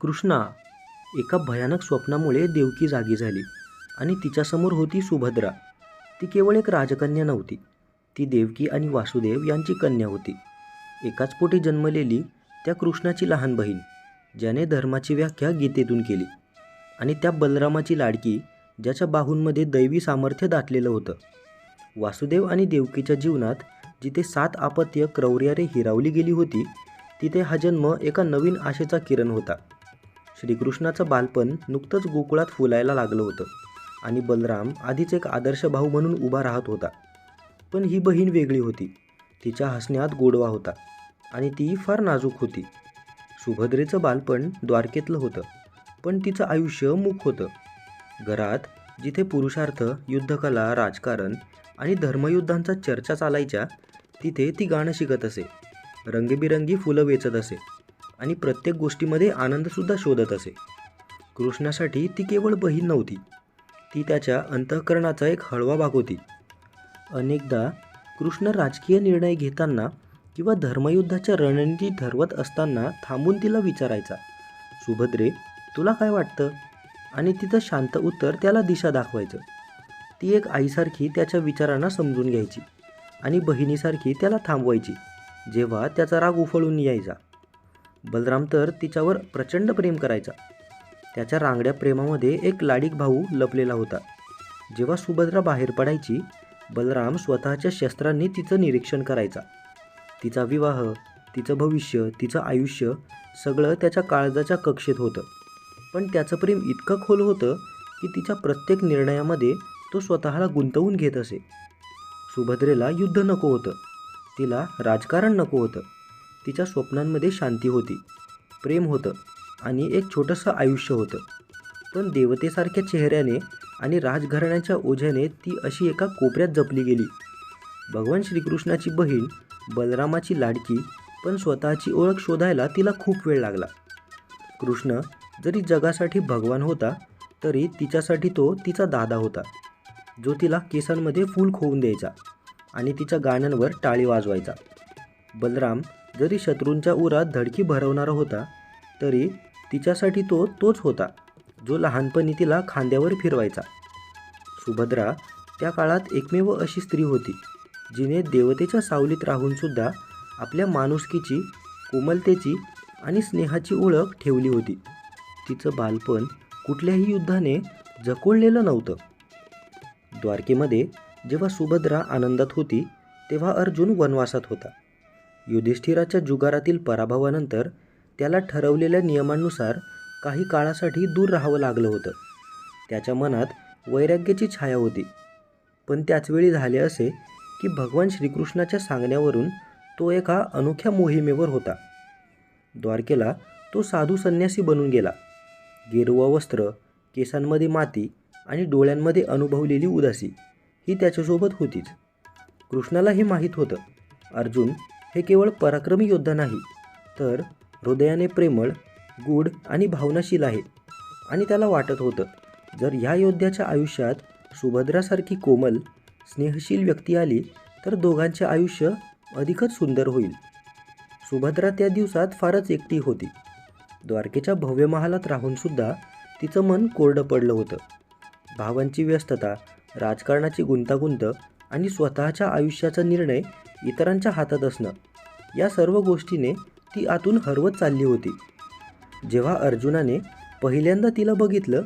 कृष्णा एका भयानक स्वप्नामुळे देवकी जागी झाली आणि तिच्यासमोर होती सुभद्रा. ती केवळ एक राजकन्या नव्हती. ती देवकी आणि वासुदेव यांची कन्या होती. एकाच पोटी जन्मलेली त्या कृष्णाची लहान बहीण ज्याने धर्माची व्याख्या गीतेतून केली आणि त्या बलरामाची लाडकी ज्याच्या बाहूंमध्ये दैवी सामर्थ्य दाटलेलं होतं. वासुदेव आणि देवकीच्या जीवनात जिथे सात आपत्य क्रौर्यारे हिरावली गेली होती तिथे हा जन्म एका नवीन आशेचा किरण होता. श्रीकृष्णाचं बालपण नुकतंच गोकुळात फुलायला लागलं होतं आणि बलराम आधीच एक आदर्श भाऊ म्हणून उभा राहत होता. पण ही बहीण वेगळी होती. तिच्या हसण्यात गोडवा होता आणि ती फार नाजूक होती. सुभद्रेचं बालपण द्वारकेतलं होतं पण तिचं आयुष्य मूक होतं. घरात जिथे पुरुषार्थ युद्धकला राजकारण आणि धर्मयुद्धांचा चर्चा चालायच्या तिथे ती गाणं शिकत असे. रंगीबिरंगी फुलं वेचत असे. आणि प्रत्येक गोष्टीमध्ये आनंदसुद्धा शोधत असे. कृष्णासाठी ती केवळ बहीण नव्हती. ती त्याच्या अंतःकरणाचा एक हळवा भाग होती. अनेकदा कृष्ण राजकीय निर्णय घेताना किंवा धर्मयुद्धाच्या रणनीती ठरवत असताना थांबून तिला विचारायचा सुभद्रे तुला काय वाटतं? आणि तिचं शांत उत्तर त्याला दिशा दाखवायचं. ती एक आईसारखी त्याच्या विचारांना समजून घ्यायची आणि बहिणीसारखी त्याला थांबवायची जेव्हा त्याचा राग उफळून यायचा. बलराम तर तिच्यावर प्रचंड प्रेम करायचा. त्याच्या रांगड्या प्रेमामध्ये एक लाडीक भाऊ लपलेला होता. जेव्हा सुभद्रा बाहेर पडायची बलराम स्वतःच्या शस्त्रांनी तिचं निरीक्षण करायचा. तिचा विवाह तिचं भविष्य तिचं आयुष्य सगळं त्याच्या काळजाच्या कक्षेत होतं. पण त्याचं प्रेम इतकं खोल होतं की तिच्या प्रत्येक निर्णयामध्ये तो स्वतःला गुंतवून घेत असे. सुभद्रेला युद्ध नको होतं. तिला राजकारण नको होतं. तिच्या स्वप्नांमध्ये शांती होती. प्रेम होतं आणि एक छोटंसं आयुष्य होतं. पण देवतेसारख्या चेहऱ्याने आणि राजघराण्याच्या ओझ्याने ती अशी एका कोपऱ्यात जपली गेली. भगवान श्रीकृष्णाची बहीण बलरामाची लाडकी पण स्वतःची ओळख शोधायला तिला खूप वेळ लागला. कृष्ण जरी जगासाठी भगवान होता तरी तिच्यासाठी तो तिचा दादा होता जो तिला केसांमध्ये फूल खोवून द्यायचा आणि तिच्या गाण्यांवर टाळी वाजवायचा. बलराम जरी शत्रूंच्या उरात धडकी भरवणारा होता तरी तिच्यासाठी तो तोच होता जो लहानपणी तिला खांद्यावर फिरवायचा. सुभद्रा त्या काळात एकमेव अशी स्त्री होती जिने देवतेच्या सावलीत राहूनसुद्धा आपल्या माणुसकीची कोमलतेची आणि स्नेहाची ओळख ठेवली होती. तिचं बालपण कुठल्याही युद्धाने जकोळलेलं नव्हतं. द्वारकेमध्ये जेव्हा सुभद्रा आनंदात होती तेव्हा अर्जुन वनवासात होता. युधिष्ठिराच्या जुगारातील पराभवानंतर त्याला ठरवलेल्या नियमांनुसार काही काळासाठी दूर राहावं लागलं होतं. त्याच्या मनात वैराग्याची छाया होती. पण त्याचवेळी झाले असे की भगवान श्रीकृष्णाच्या सांगण्यावरून तो एका अनोख्या मोहिमेवर होता. द्वारकेला तो साधू संन्यासी बनून गेला. गेरुवा वस्त्र केसांमध्ये माती आणि डोळ्यांमध्ये अनुभवलेली उदासी ही त्याच्यासोबत होतीच. कृष्णाला हे माहीत होतं. अर्जुन हे केवळ पराक्रमी योद्धा नाही तर हृदयाने प्रेमळ गूढ आणि भावनाशील आहे आणि त्याला वाटत होतं जर ह्या योद्ध्याच्या आयुष्यात सुभद्रासारखी कोमल स्नेहशील व्यक्ती आली तर दोघांचे आयुष्य अधिकच सुंदर होईल. सुभद्रा त्या दिवसात फारच एकटी होती. द्वारकेच्या भव्य महालात राहूनसुद्धा तिचं मन कोरडं पडलं होतं. भावांची व्यस्तता राजकारणाची गुंतागुंत आणि स्वतःच्या आयुष्याचा निर्णय इतरांच्या हातात असणं. या सर्व गोष्टीने ती आतून हरवत चालली होती. जेव्हा अर्जुनाने पहिल्यांदा तिला बघितलं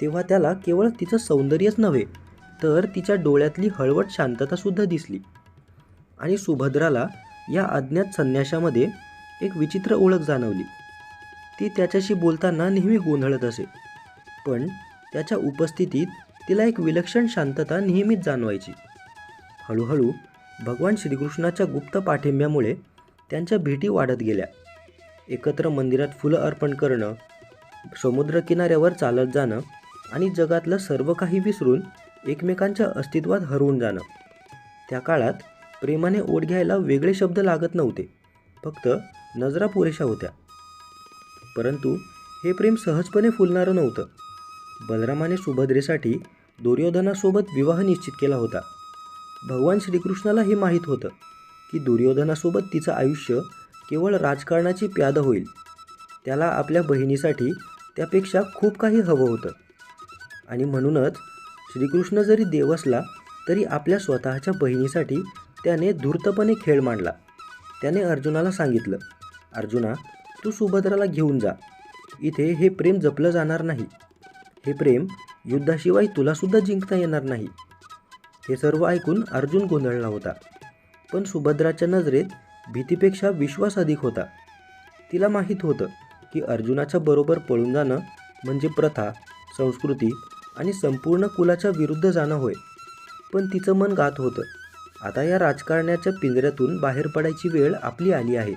तेव्हा त्याला केवळ तिचं सौंदर्यच नव्हे तर तिच्या डोळ्यातली हळवट शांततासुद्धा दिसली. आणि सुभद्राला या अज्ञात संन्याशामध्ये एक विचित्र ओळख जाणवली. ती त्याच्याशी बोलताना नेहमी गोंधळत असे. पण त्याच्या उपस्थितीत तिला एक विलक्षण शांतता नेहमीच जाणवायची. हळूहळू भगवान श्रीकृष्णाच्या गुप्त पाठिंब्यामुळे त्यांच्या भेटी वाढत गेल्या. एकत्र मंदिरात फुलं अर्पण करणं समुद्रकिनाऱ्यावर चालत जाणं आणि जगातलं सर्व काही विसरून एकमेकांच्या अस्तित्वात हरवून जाणं. त्या काळात प्रेमाने ओढ घ्यायला वेगळे शब्द लागत नव्हते फक्त नजरा पुरेशा होत्या. परंतु हे प्रेम सहजपणे फुलणारं नव्हतं. बलरामाने सुभद्रेसाठी दुर्योधनासोबत विवाह निश्चित केला होता. भगवान श्रीकृष्णाला हे माहीत होतं की दुर्योधनासोबत तिचं आयुष्य केवळ राजकारणाची प्याद होईल. त्याला आपल्या बहिणीसाठी त्यापेक्षा खूप काही हवं होतं. आणि म्हणूनच श्रीकृष्ण जरी देव असला तरी आपल्या स्वतःच्या बहिणीसाठी त्याने धूर्तपणे खेळ मांडला. त्याने अर्जुनाला सांगितलं अर्जुना तू सुभद्राला घेऊन जा. इथे हे प्रेम जपलं जाणार नाही. हे प्रेम युद्धाशिवाय तुलासुद्धा जिंकता येणार नाही. हे सर्व ऐकून अर्जुन गोंधळला होता. पण सुभद्राच्या नजरेत भीतीपेक्षा विश्वास अधिक होता. तिला माहीत होतं की अर्जुनाच्या बरोबर पळून जाणं म्हणजे प्रथा संस्कृती आणि संपूर्ण कुलाच्या विरुद्ध जाणं होय. पण तिचं मन गात होतं. आता या राजकारण्याच्या पिंजऱ्यातून बाहेर पडायची वेळ आपली आली आहे.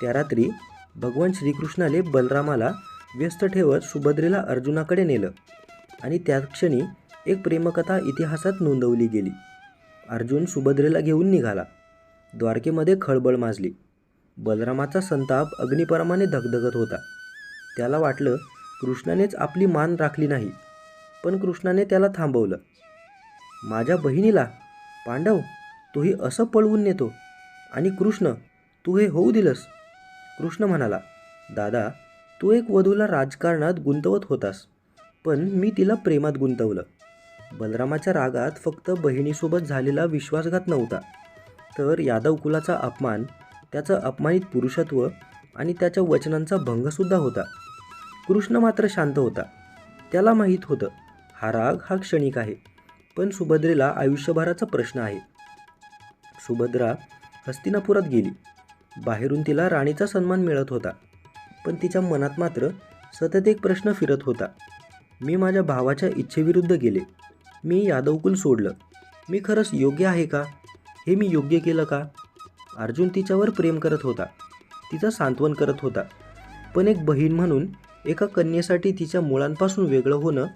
त्या रात्री भगवान श्रीकृष्णाने बलरामाला व्यस्त ठेवत सुभद्रेला अर्जुनाकडे नेलं आणि त्याच क्षणी एक प्रेमकथा इतिहासात नोंदवली गेली. अर्जुन सुभद्रेला घेऊन निघाला. द्वारकेमध्ये खळबळ माजली. बलरामाचा संताप अग्निपरामाने धगधगत होता. त्याला वाटलं कृष्णानेच आपली मान राखली नाही पण कृष्णाने त्याला थांबवलं. माझ्या बहिणीला पांडव तोही असं पळवून नेतो. आणि कृष्ण तू हे होऊ दिलंस. कृष्ण म्हणाला दादा तू एक वधूला राजकारणात गुंतवत होतास पण मी तिला प्रेमात गुंतवलं. बलरामाच्या रागात फक्त बहिणीसोबत झालेला विश्वासघात नव्हता. तर यादव कुलाचा अपमान त्याचं अपमानित पुरुषत्व आणि त्याच्या वचनांचा भंगसुद्धा होता. कृष्ण मात्र शांत होता. त्याला माहीत होतं हा राग हा क्षणिक आहे पण सुभद्रेला आयुष्यभराचा प्रश्न आहे. सुभद्रा हस्तिनापुरात गेली. बाहेरून तिला राणीचा सन्मान मिळत होता पण तिच्या मनात मात्र सतत एक प्रश्न फिरत होता. मी माझ्या भावाच्या इच्छेविरुद्ध गेले. मी यादवकुल सोडलं. मी खरंच योग्य आहे का? हे मी योग्य केलं का? अर्जुन तिच्यावर प्रेम करत होता. तिचं सांत्वन करत होता. पण एक बहीण म्हणून एका कन्येसाठी तिच्या मुळांपासून वेगळं होणं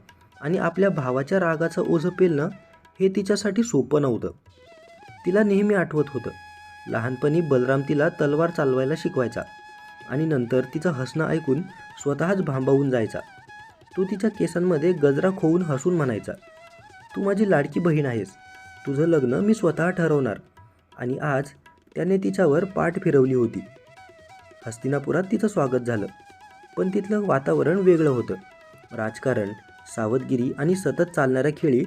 आणि आपल्या भावाच्या रागाचं ओझं पेलणं हे तिच्यासाठी सोपं नव्हतं. तिला नेहमी आठवत होतं. लहानपणी बलराम तिला तलवार चालवायला शिकवायचा आणि नंतर तिचं हसणं ऐकून स्वतःच भांबावून जायचा. तो तिच्या केसांमध्ये गजरा खोवून हसून म्हणायचा तू माझी लाडकी बहीण आहेस. तुझं लग्न मी स्वतः ठरवणार. आणि आज त्याने तिच्यावर पाठ फिरवली होती. हस्तिनापुरात तिचं स्वागत झालं. पण तिथलं वातावरण वेगळं होतं. राजकारण सावधगिरी आणि सतत चालणाऱ्या खेळी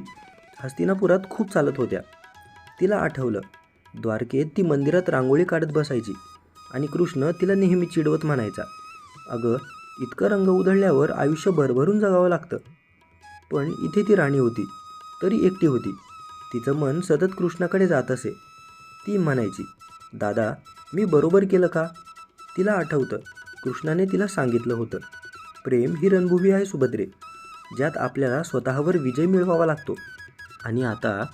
हस्तिनापुरात खूप चालत होत्या. तिला आठवलं द्वारकेत ती मंदिरात रांगोळी काढत बसायची आणि कृष्ण तिला नेहमी चिडवत म्हणायचा अगं इतकं रंग उधळल्यावर आयुष्य भरभरून जगावं लागतं. पण इथे ती राणी होती. तरी एकटी होती. तिचं मन सतत कृष्णाकडे जात असे. ती म्हणायची दादा मी बरोबर केलं का? तिला आठवतं कृष्णाने तिला सांगितलं होतं. प्रेम ही रणभूमी आहे सुभद्रे. ज्यात आपल्याला स्वतःवर विजय मिळवावा लागतो. आणि आता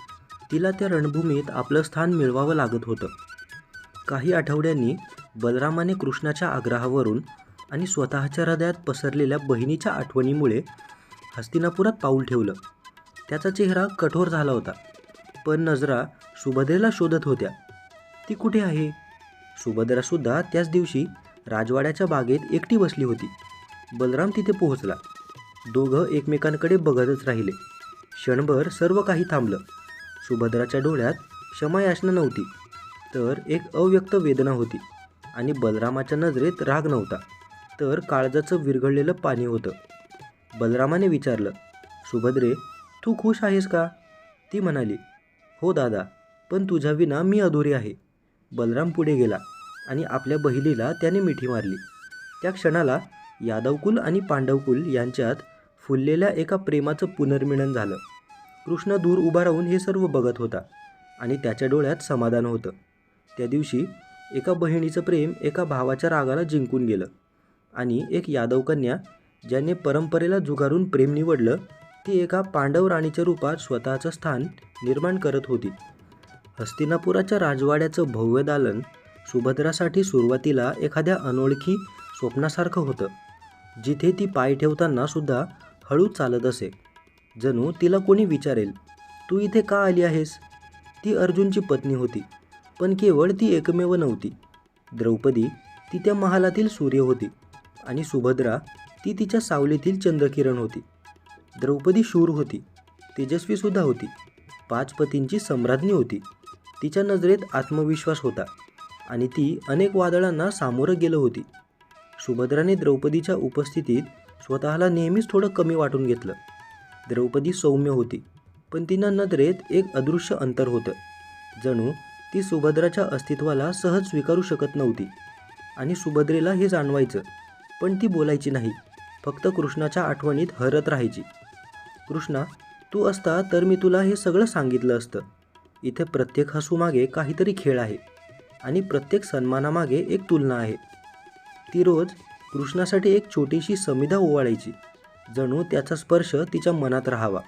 तिला त्या रणभूमीत आपलं स्थान मिळवावं लागत होतं. काही आठवड्यांनी बलरामाने कृष्णाच्या आग्रहावरून आणि स्वतःच्या हृदयात पसरलेल्या बहिणीच्या आठवणीमुळे हस्तिनापुरात पाऊल ठेवलं. त्याचा चेहरा कठोर झाला होता. पण नजरा सुभद्रेला शोधत होत्या. ती कुठे आहे? सुभद्रासुद्धा त्याच दिवशी राजवाड्याच्या बागेत एकटी बसली होती. बलराम तिथे पोहोचला. दोघं एकमेकांकडे बघतच राहिले. क्षणभर सर्व काही थांबलं. सुभद्राच्या डोळ्यात क्षमा याचना नव्हती. तर एक अव्यक्त वेदना होती आणि बलरामाच्या नजरेत राग नव्हता. तर काळजाचं विरघळलेलं पाणी होतं. बलरामाने विचारलं सुभद्रे तू खुश आहेस का? ती म्हणाली हो दादा पण तुझ्याविना मी अधुरी आहे. बलराम पुढे गेला आणि आपल्या बहिणीला त्याने मिठी मारली. त्या क्षणाला यादवकुल आणि पांडवकुल यांच्यात फुललेल्या एका प्रेमाचं पुनर्मिलन झालं. कृष्ण दूर उभा राहून हे सर्व बघत होता आणि त्याच्या डोळ्यात समाधान होतं. त्या दिवशी एका बहिणीचं प्रेम एका भावाच्या रागाला जिंकून गेलं आणि एक यादव कन्या ज्याने परंपरेला जुगारून प्रेम निवडलं ती एका पांडव राणीच्या रूपात स्वतःचं स्थान निर्माण करत होती. हस्तिनापुराच्या राजवाड्याचं भव्य दालन सुभद्रासाठी सुरुवातीला एखाद्या अनोळखी स्वप्नासारखं होतं. जिथे ती पाय ठेवताना सुद्धा हळू चालत असे. जणू तिला कोणी विचारेल तू इथे का आली आहेस? ती अर्जुनची पत्नी होती पण केवळ ती एकमेव नव्हती. द्रौपदी ती त्या महालातील सूर्य होती आणि सुभद्रा ती तिच्या सावलीतील चंद्रकिरण होती. द्रौपदी शूर होती. तेजस्वीसुद्धा होती. पाच पतींची सम्राज्ञी होती. तिच्या नजरेत आत्मविश्वास होता आणि ती अनेक वादळांना सामोरं गेलं होती. सुभद्राने द्रौपदीच्या उपस्थितीत स्वतःला नेहमीच थोडं कमी वाटून घेतलं. द्रौपदी सौम्य होती पण तिनं नजरेत एक अदृश्य अंतर होतं. जणू ती सुभद्राच्या अस्तित्वाला सहज स्वीकारू शकत नव्हती आणि सुभद्रेला हे जाणवायचं पण ती बोलायची नाही फक्त कृष्णाच्या आठवणीत हरत राहायची. कृष्णा तू असता तर मी तुला हे सगळं सांगितलं असतं. इथे प्रत्येक हसूमागे काहीतरी खेळ आहे आणि प्रत्येक सन्मानामागे एक तुलना आहे. ती रोज कृष्णासाठी एक छोटीशी समिधा ओवाळायची जणू त्याचा स्पर्श तिच्या मनात राहावा.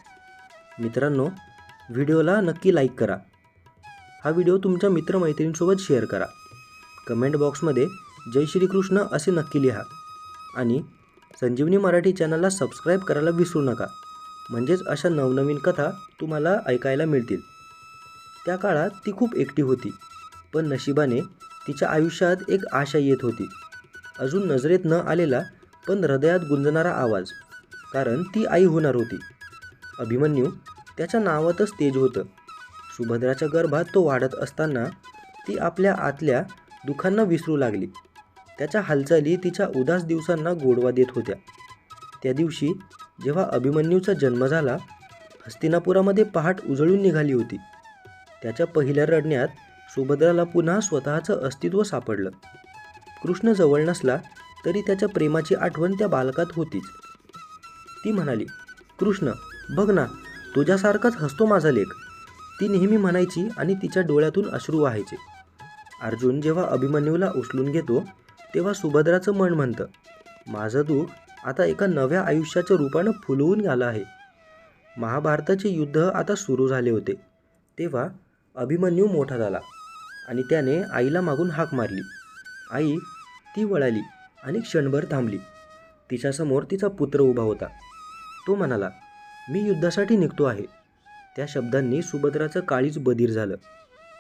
मित्रांनो व्हिडिओला नक्की लाईक करा. हा व्हिडिओ तुमच्या मित्रमैत्रिणींसोबत शेअर करा. कमेंट बॉक्समध्ये जय श्रीकृष्ण असे नक्की लिहा. आणि संजीवनी मराठी चॅनलला सबस्क्राईब करायला विसरू नका. म्हणजेच अशा नवनवीन कथा तुम्हाला ऐकायला मिळतील. त्या काळात ती खूप एकटी होती पण नशिबाने तिच्या आयुष्यात एक आशा येत होती. अजून नजरेत न आलेला पण हृदयात गुंजणारा आवाज कारण ती आई होणार होती. अभिमन्यू त्याच्या नावातच तेज होतं. सुभद्राच्या गर्भात तो वाढत असताना ती आपल्या आतल्या दुःखांना विसरू लागली. त्याच्या हालचाली तिच्या उदास दिवसांना गोडवा देत होत्या. त्या दिवशी जेव्हा अभिमन्यूचा जन्म झाला हस्तिनापुरामध्ये पहाट उजळून निघाली होती. त्याच्या पहिल्या रडण्यात सुभद्राला पुन्हा स्वतःचं अस्तित्व सापडलं. कृष्ण जवळ नसला तरी त्याच्या प्रेमाची आठवण त्या बालकात होतीच. ती म्हणाली कृष्ण बघ ना तुझ्यासारखाच हसतो माझा लेख. ती नेहमी म्हणायची आणि तिच्या डोळ्यातून अश्रू व्हायचे. अर्जुन जेव्हा अभिमन्यूला उचलून घेतो तेव्हा सुभद्राचं मन म्हणतं माझं दुःख आता एका नव्या आयुष्याच्या रूपानं फुलवून आलं आहे. महाभारताचे युद्ध आता सुरू झाले होते. तेव्हा अभिमन्यू मोठा झाला आणि त्याने आईला मागून हाक मारली. आई ती वळाली आणि क्षणभर थांबली. तिच्यासमोर तिचा पुत्र उभा होता. तो म्हणाला मी युद्धासाठी निघतो आहे. त्या शब्दांनी सुभद्राचं काळीच बधीर झालं.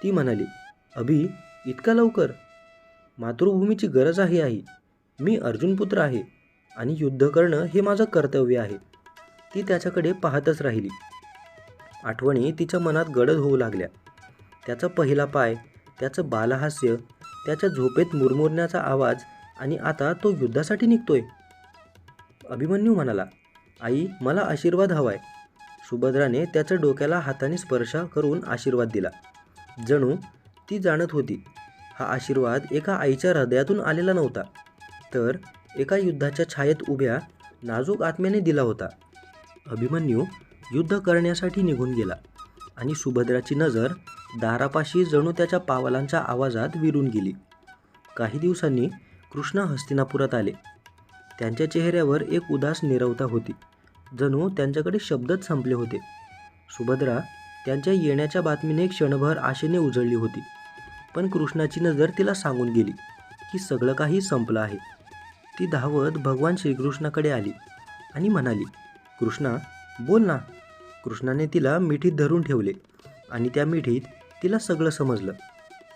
ती म्हणाली अभि इतका लवकर? मातृभूमीची गरज आहे आई. मी अर्जुनपुत्र आहे. आणि युद्ध करणं हे माझं कर्तव्य आहे. ती त्याच्याकडे पाहतच राहिली. आठवणी तिच्या मनात गडद होऊ लागल्या. त्याचा पहिला पाय त्याचं बालहास्य त्याच्या झोपेत मुरमुरण्याचा आवाज आणि आता तो युद्धासाठी निघतोय. अभिमन्यू म्हणाला आई मला आशीर्वाद हवाय. सुभद्राने त्याच्या डोक्याला हाताने स्पर्श करून आशीर्वाद दिला. जणू ती जाणत होती हा आशीर्वाद एका आईच्या हृदयातून आलेला नव्हता. तर एका युद्धाच्या छायेत उभ्या नाजूक आत्म्याने दिला होता. अभिमन्यू युद्ध करण्यासाठी निघून गेला आणि सुभद्राची नजर दारापाशी जणू त्याच्या पावलांच्या आवाजात विरून गेली. काही दिवसांनी कृष्ण हस्तिनापुरात आले. त्यांच्या चेहऱ्यावर एक उदास निरवता होती. जणू त्यांच्याकडे शब्दच संपले होते. सुभद्रा त्यांच्या येण्याच्या बातमीने क्षणभर आशेने उजळली होती. पण कृष्णाची नजर तिला सांगून गेली की सगळं काही संपलं आहे. ती धावत भगवान श्रीकृष्णाकडे आली आणि म्हणाली कृष्णा बोल ना. कृष्णाने तिला मिठीत धरून ठेवले आणि त्या मिठीत तिला सगळं समजलं.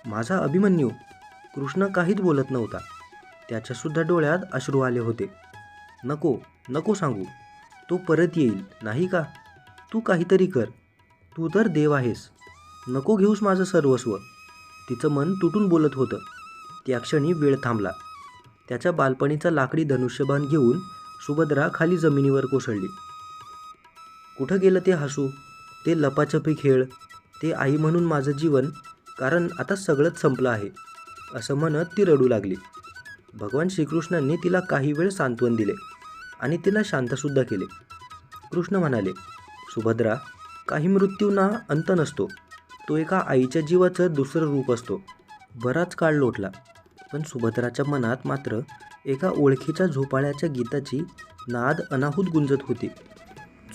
माझा अभिमन्यू कृष्ण काहीच बोलत नव्हता. त्याच्यासुद्धा डोळ्यात अश्रू आले होते. नको नको सांगू. तो परत येईल नाही का? तू काहीतरी कर. तू तर देव आहेस. नको घेऊस माझं सर्वस्व. तिचं मन तुटून बोलत होतं. त्या क्षणी वेळ थांबला. त्याच्या बालपणीचा लाकडी धनुष्यबाण घेऊन सुभद्रा खाली जमिनीवर कोसळली. कुठं गेलं ते हसू? ते लपाछपी खेळ ते आई म्हणून माझं जीवन कारण आता सगळंच संपलं आहे असं म्हणत ती रडू लागली. भगवान श्रीकृष्णांनी तिला काही वेळ सांत्वन दिले आणि तिला शांतसुद्धा केले. कृष्ण म्हणाले सुभद्रा काही मृत्यूंना अंत नसतो. तो एका आईच्या जीवाचं दुसरं रूप असतो. बराच काळ लोटला. पण सुभद्राच्या मनात मात्र एका ओळखीच्या झोपाळ्याच्या गीताची नाद अनाहूत गुंजत होती.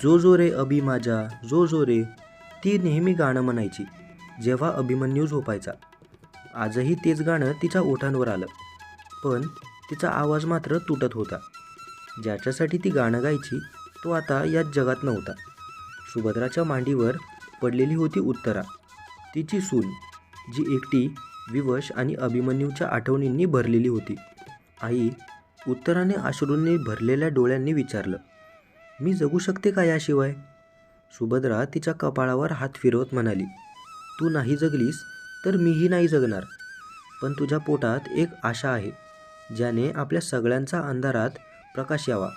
जो जो रे अभि माझ्या जो जो रे ती नेहमी गाणं म्हणायची जेव्हा अभिमन्यू झोपायचा. आजही तेच गाणं तिच्या ओठांवर आलं. पण तिचा आवाज मात्र तुटत होता. ज्याच्यासाठी ती गाणं गायची तो आता या जगात नव्हता. सुभद्राच्या मांडीवर पडलेली होती उत्तरा. तिची सून जी एकटी विवश आणि अभिमन्यूच्या आठवणींनी भरलेली होती. आई उत्तराने अश्रूंनी भरलेल्या डोळ्यांनी विचारलं मी जगू शकते का याशिवाय? सुभद्रा तिच्या कपाळावर हात फिरवत म्हणाली तू नाही जगलीस तर मीही नाही जगणार. पण तुझ्या पोटात एक आशा आहे ज्याने आपल्या सगळ्यांचा अंधारात प्रकाश यावा.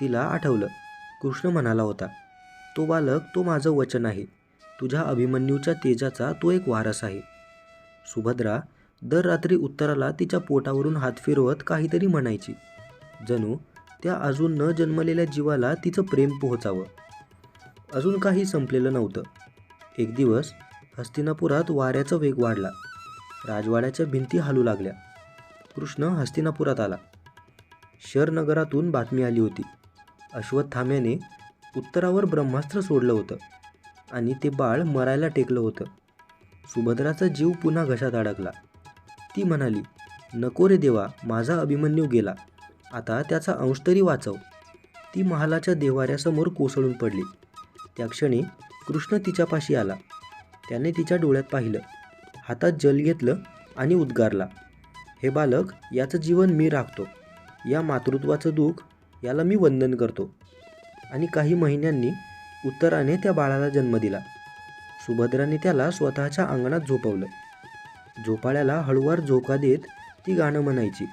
तिला आठवलं कृष्ण म्हणाला होता तो बालक तो माझं वचन आहे. तुझ्या अभिमन्यूच्या तेजाचा तो एक वारस आहे. सुभद्रा दर रात्री उत्तराला तिच्या पोटावरून हात फिरवत काहीतरी म्हणायची. जणू त्या अजून न जन्मलेल्या जीवाला तिचं प्रेम पोहोचावं. अजून काही संपलेलं नव्हतं. एक दिवस हस्तिनापुरात वाऱ्याचा वेग वाढला. राजवाड्याच्या भिंती हलू लागल्या. कृष्ण हस्तिनापुरात आला. शरनगरातून बातमी आली होती. अश्वत्थाम्याने उत्तरावर ब्रह्मास्त्र सोडलं होतं आणि ते बाळ मरायला टेकलं होतं. सुभद्राचा जीव पुन्हा घशात अडकला. ती म्हणाली नको रे देवा माझा अभिमन्यू गेला. आता त्याचा अंश तरी वाचव. ती महालाच्या देवाऱ्यासमोर कोसळून पडली. त्या क्षणी कृष्ण तिच्यापाशी आला. त्याने तिच्या डोळ्यात पाहिलं. हातात जल घेतलं आणि उद्गारला हे बालक याचं जीवन मी राखतो. या मातृत्वाचं दुःख याला मी वंदन करतो. आणि काही महिन्यांनी उत्तराने त्या बाळाला जन्म दिला. सुभद्राने त्याला स्वतःच्या अंगणात झोपवलं. झोपाळ्याला हळूवार झोका देत ती गाणं म्हणायची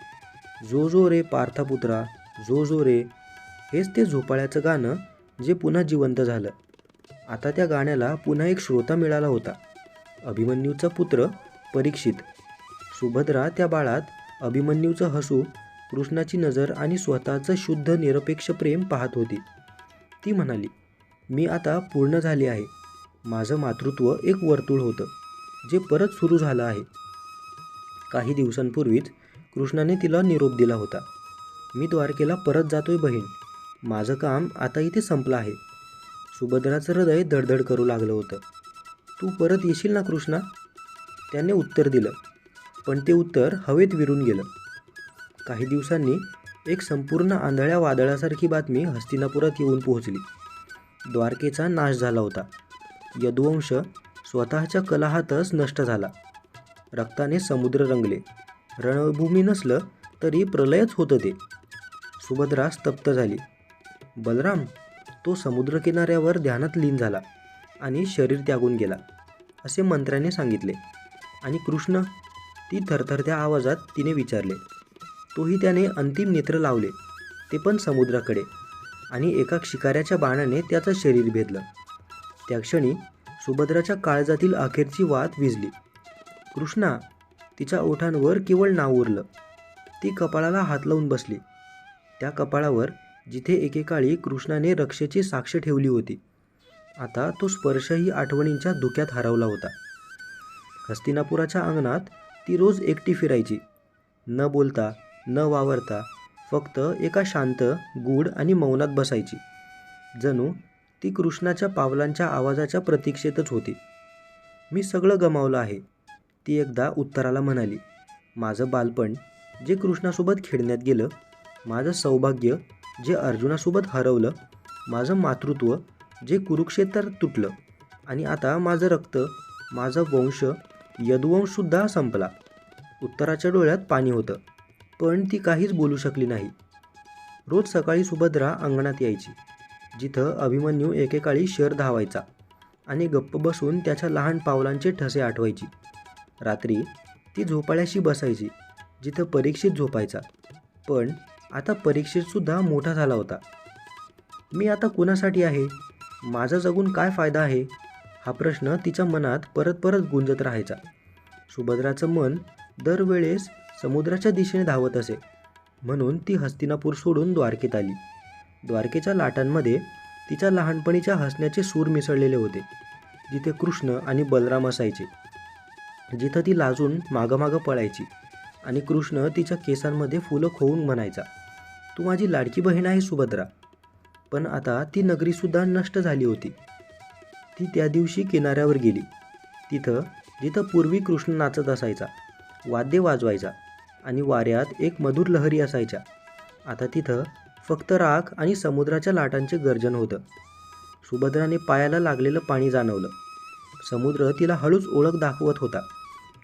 जो जो रे पार्थपुत्रा जो जो रे. हेच ते झोपाळ्याचं गाणं जे पुन्हा जिवंत झालं. आता त्या गाण्याला पुन्हा एक श्रोता मिळाला होता अभिमन्यूचा पुत्र परीक्षित. सुभद्रा त्या बाळात अभिमन्यूचं हसू कृष्णाची नजर आणि स्वतःचं शुद्ध निरपेक्ष प्रेम पाहत होती. ती म्हणाली मी आता पूर्ण झाली आहे. माझं मातृत्व एक वर्तुळ होतं जे परत सुरू झालं आहे. काही दिवसांपूर्वीच कृष्णाने तिला निरोप दिला होता. मी द्वारकेला परत जातोय बहीण. माझं काम आता इथे संपलं आहे. सुभद्राचं हृदय धडधड करू लागलं होतं. तू परत येशील ना कृष्णा? त्याने उत्तर दिलं. पण ते उत्तर हवेत विरून गेलं. काही दिवसांनी एक संपूर्ण आंधळ्या वादळासारखी बातमी हस्तिनापुरात येऊन पोहोचली. द्वारकेचा नाश झाला होता. यदुवंश स्वतःच्या कलाहातच नष्ट झाला. रक्ताने समुद्र रंगले. रणभूमी नसलं तरी प्रलयच होतं ते. सुभद्रा स्तब्ध झाली. बलराम तो समुद्रकिनाऱ्यावर ध्यानात लीन झाला आणि शरीर त्यागून गेला असे मंत्र्याने सांगितले. आणि कृष्ण ती थरथरत्या आवाजात तिने विचारले. तोही त्याने अंतिम नेत्र लावले ते पण समुद्राकडे. आणि एका शिकाऱ्याच्या बाणाने त्याचं शरीर भेदलं. त्या क्षणी सुभद्राच्या काळजातील अखेरची वात विजली कृष्णा तिच्या ओठांवर केवळ नाव उरलं. ती कपाळाला हात लावून बसली. त्या कपाळावर जिथे एकेकाळी कृष्णाने रक्षेची साक्ष ठेवली होती आता तो स्पर्शही आठवणींच्या धुक्यात हरवला होता. हस्तिनापुराच्या अंगणात ती रोज एकटी फिरायची. न बोलता न वावरता फक्त एका शांत गूढ आणि मौनात बसायची. जणू ती कृष्णाच्या पावलांच्या आवाजाच्या प्रतीक्षेतच होती. मी सगळं गमावलं आहे. ती एकदा उत्तराला म्हणाली माझं बालपण जे कृष्णासोबत खेळण्यात गेलं माझं सौभाग्य जे अर्जुनासोबत हरवलं माझं मातृत्व जे कुरुक्षेत्रात तुटलं आणि आता माझं रक्त माझा वंश यदुवंशसुद्धा संपला. उत्तराच्या डोळ्यात पाणी होतं पण ती काहीच बोलू शकली नाही. रोज सकाळी सुभद्रा अंगणात यायची. जिथं अभिमन्यू एकेकाळी शर धावायचा आणि गप्प बसून त्याच्या लहान पावलांचे ठसे आठवायची. रात्री ती झोपाळ्याशी बसायची जिथं परीक्षित झोपायचा. पण आता परीक्षितसुद्धा मोठा झाला होता. मी आता कुणासाठी आहे? माझा जगून काय फायदा आहे? हा प्रश्न तिच्या मनात परत परत गुंजत राहायचा. सुभद्राचं मन दरवेळेस समुद्राच्या दिशेने धावत असे. म्हणून ती हस्तिनापूर सोडून द्वारकेत आली. द्वारकेच्या लाटांमध्ये तिच्या लहानपणीच्या हसण्याचे सूर मिसळलेले होते जिथे कृष्ण आणि बलराम असायचे. जिथं ती लाजून मागं पळायची आणि कृष्ण तिच्या केसांमध्ये फुलं खोवून म्हणायचा तू माझी लाडकी बहीण आहे सुभद्रा. पण आता ती नगरीसुद्धा नष्ट झाली होती. ती त्या दिवशी किनाऱ्यावर गेली. तिथं जिथं पूर्वी कृष्ण नाचत असायचा वाद्य वाजवायचा आणि वाऱ्यात एक मधुर लहरी असायच्या. आता तिथं फक्त राख आणि समुद्राच्या लाटांचे गर्जन होतं. सुभद्राने पायाला लागलेलं पाणी जाणवलं. समुद्र तिला हळूच ओळख दाखवत होता.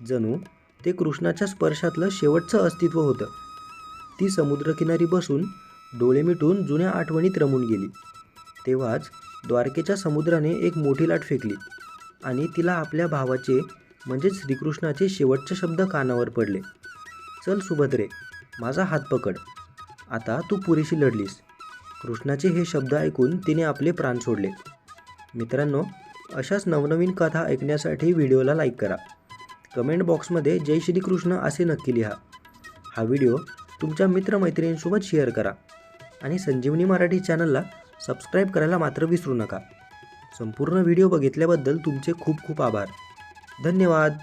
जणू ते कृष्णाच्या स्पर्शातलं शेवटचं अस्तित्व होतं. ती समुद्रकिनारी बसून डोळे मिटून जुन्या आठवणीत रमून गेली. तेव्हाच द्वारकेच्या समुद्राने एक मोठी लाट फेकली आणि तिला आपल्या भावाचे म्हणजेच श्रीकृष्णाचे शेवटचे शब्द कानावर पडले. चल सुभद्रे माझा हात पकड. आता तू पुरेशी लढलीस. कृष्णाचे हे शब्द ऐकून तिने आपले प्राण सोडले. मित्रांनो अशाच नवनवीन कथा ऐकण्यासाठी व्हिडिओला लाईक करा. कमेंट बॉक्समध्ये जय श्री कृष्ण असे नक्की लिहा. हा व्हिडिओ तुमच्या मित्रमैत्रिणींसोबत शेअर करा आणि संजीवनी मराठी चॅनलला सबस्क्राईब करायला मात्र विसरू नका. संपूर्ण व्हिडिओ बघितल्याबद्दल तुमचे खूप खूप आभार. धन्यवाद.